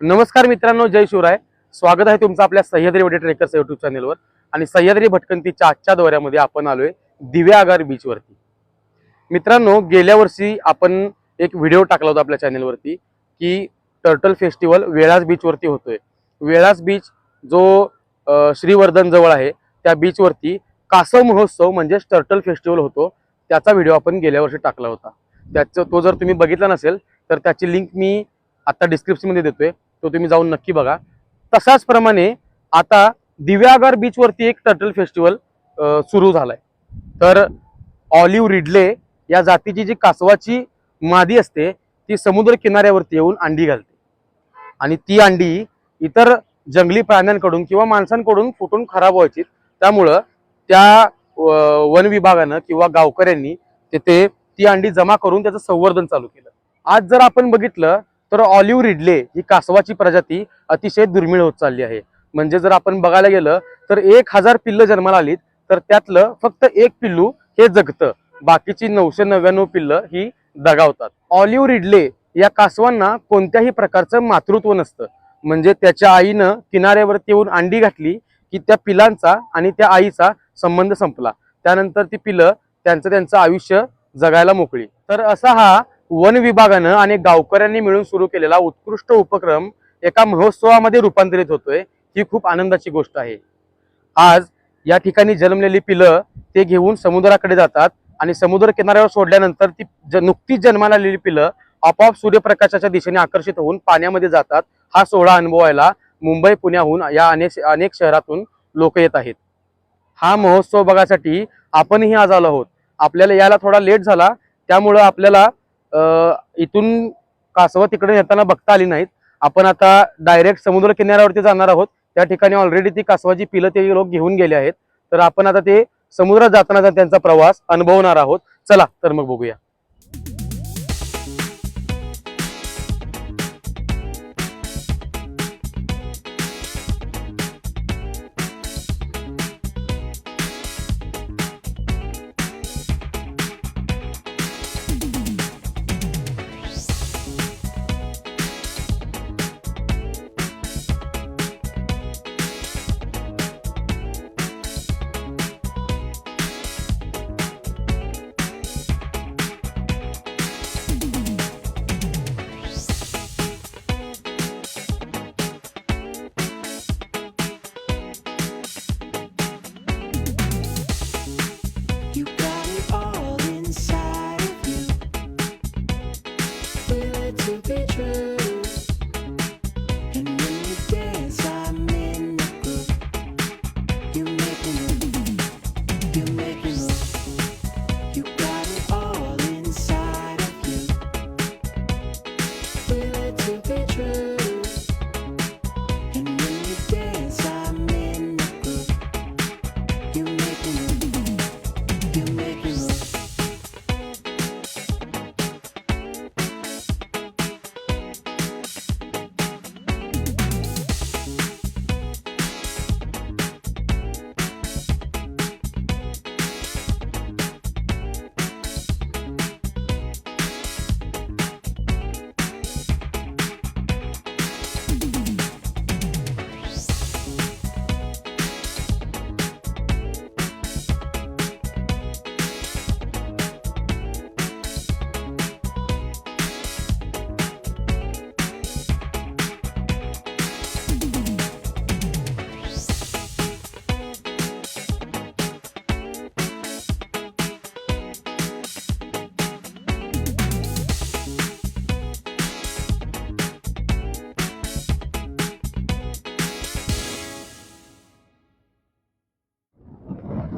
नमस्कार मित्रांनो जय शिवराय. स्वागत आहे तुमचं आपल्या सह्याद्री वडे ट्रेकर्स युट्यूब चॅनेलवर आणि सह्याद्री भटकंतीच्या आजच्या दौऱ्यामध्ये आपण आलोय दिव्या आगार बीचवरती मित्रांनो गेल्या वर्षी आपण एक व्हिडिओ टाकला होता आपल्या चॅनेलवरती की टर्टल फेस्टिवल वेळास बीचवरती होतोय. वेळास बीच जो श्रीवर्धन जवळ आहे त्या बीचवरती कासव महोत्सव म्हणजेच टर्टल फेस्टिवल होतो त्याचा व्हिडिओ आपण गेल्या वर्षी टाकला होता. त्याचं तो जर तुम्ही बघितला नसेल तर त्याची लिंक मी आता डिस्क्रिप्शनमध्ये देतोय. तो तुम्ही जाऊन नक्की बघा. तसाच प्रमाणे आता दिव्यागार बीचवरती एक टर्टल फेस्टिवल सुरू झालाय. तर ऑलिव्ह रिडले या जातीची जी कासवाची मादी असते ती समुद्र किनाऱ्यावरती येऊन अंडी घालते. आणि ती अंडी इतर जंगली प्राण्यांकडून किंवा माणसांकडून फुटून खराब व्हायची. त्यामुळं त्या वन विभागानं किंवा गावकऱ्यांनी तेथे ती अंडी जमा करून त्याचं संवर्धन चालू केलं. आज जर आपण बघितलं तर ऑलिव्ह रिडले ही कासवाची प्रजाती अतिशय दुर्मिळ होत चालली आहे. म्हणजे जर आपण बघायला गेलं तर एक हजार पिल्लं जन्माला आलीत तर त्यातलं फक्त एक पिल्लू हे जगतं. बाकीची नऊशे नव्याण्णव पिल्लं ही दगावतात. ऑलिव्ह रिडले या कासवांना कोणत्याही प्रकारचं मातृत्व नसतं. म्हणजे त्याच्या आईनं किनाऱ्यावरती येऊन अंडी घातली की त्या पिलांचा आणि त्या आईचा संबंध संपला. त्यानंतर ती पिलं त्यांचं त्यांचं आयुष्य जगायला मोकळी. तर असा हा वन विभागानं आणि गावकऱ्यांनी मिळून सुरू केलेला उत्कृष्ट उपक्रम एका महोत्सवामध्ये रूपांतरित होतोय ही खूप आनंदाची गोष्ट आहे. आज या ठिकाणी जन्मलेली पिलं ते घेऊन समुद्राकडे जातात आणि समुद्र किनाऱ्यावर सोडल्यानंतर ती ज- नुकतीच जन्माला आलेली पिलं आपोआप सूर्यप्रकाशाच्या दिशेने आकर्षित होऊन पाण्यामध्ये जातात. हा सोहळा अनुभवायला मुंबई पुण्याहून या अनेक अनेक शहरातून लोक येत आहेत. हा महोत्सव बघायसाठी आपणही आज आलो आहोत. आपल्याला यायला थोडा लेट झाला त्यामुळं आपल्याला इथून कासवं तिकडे येताना बघता आली नाहीत. आपण आता डायरेक्ट समुद्र किनाऱ्यावरती जाणार आहोत. त्या ठिकाणी ऑलरेडी ती कासवाची पिलं ते लोक घेऊन गेले आहेत. तर आपण आता ते समुद्रात जातानाचा त्यांचा प्रवास अनुभवणार आहोत. चला तर मग बघूया. Thank you.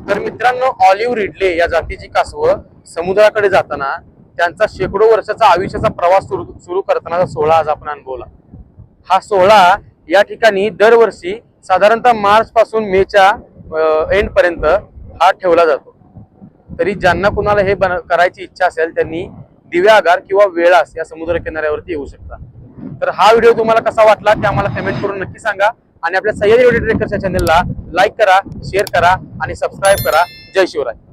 तर मित्रांनो ऑलिव्ह रिडले या जातीची कासवं समुद्राकडे जाताना त्यांचा शेकडो वर्षाचा आयुष्याचा प्रवास सुरू सुरू करतानाचा सोहळा आज आपण अनुभवला. हा सोहळा या ठिकाणी दरवर्षी साधारणतः मार्च पासून मेच्या एंड पर्यंत हा ठेवला जातो. तरी ज्यांना कुणाला हे बन करायची इच्छा असेल त्यांनी दिव्यागार किंवा वेळास या समुद्र किनाऱ्यावरती येऊ शकता. तर हा व्हिडिओ तुम्हाला कसा वाटला ते आम्हाला कमेंट करून नक्की सांगा. आणि आपल्या सह्याद्री व्हिडिओ ट्रेकरच्या चॅनलला लाईक करा शेअर करा आणि सबस्क्राईब करा. जय शिवराय.